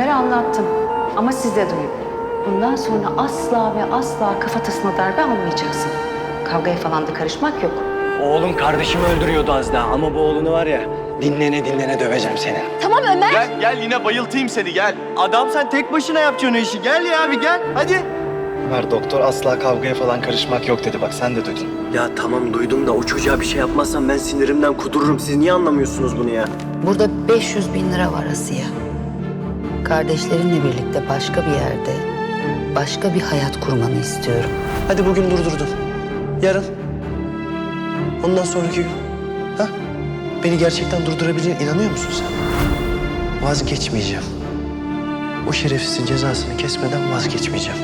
anlattım. Ama siz de duyun. Bundan sonra asla ve asla kafatasına darbe almayacaksın. Kavgaya falan da karışmak yok. Oğlum kardeşimi öldürüyordu az daha ama bu oğlunu var ya dinlene dinlene döveceğim seni. Tamam Ömer. Gel gel yine bayıltayım seni gel. Adam sen tek başına yapacaksın o işi. Gel ya bir gel hadi. Ömer doktor asla kavgaya falan karışmak yok dedi bak sen de duydun. Ya tamam duydum da o çocuğa bir şey yapmazsam ben sinirimden kudururum. Siz niye anlamıyorsunuz bunu ya? Burada 500 bin lira var Asiye. Kardeşlerinle birlikte başka bir yerde, başka bir hayat kurmanı istiyorum. Hadi bugün durdurdun. Yarın. Ondan sonraki gün. Ha? Beni gerçekten durdurabileceğine inanıyor musun sen? Vazgeçmeyeceğim. O şerefsizin cezasını kesmeden vazgeçmeyeceğim.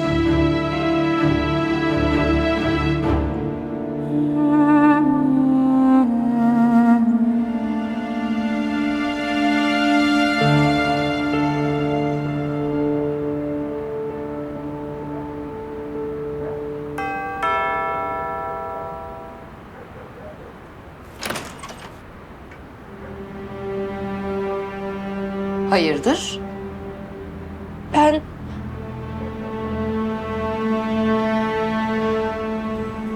Hayırdır? Ben...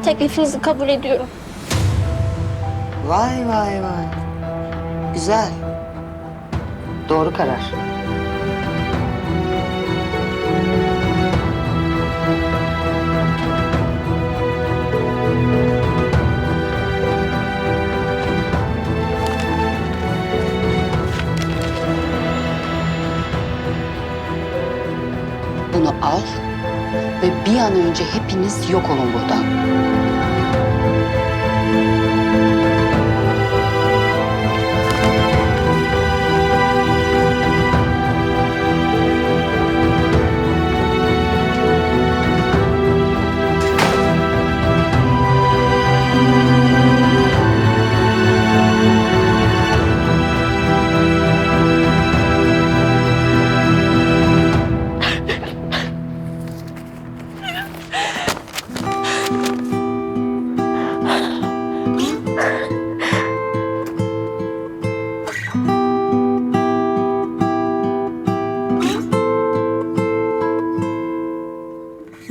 Teklifinizi kabul ediyorum. Vay vay vay. Güzel. Doğru karar. Bunu al ve bir an önce hepiniz yok olun buradan.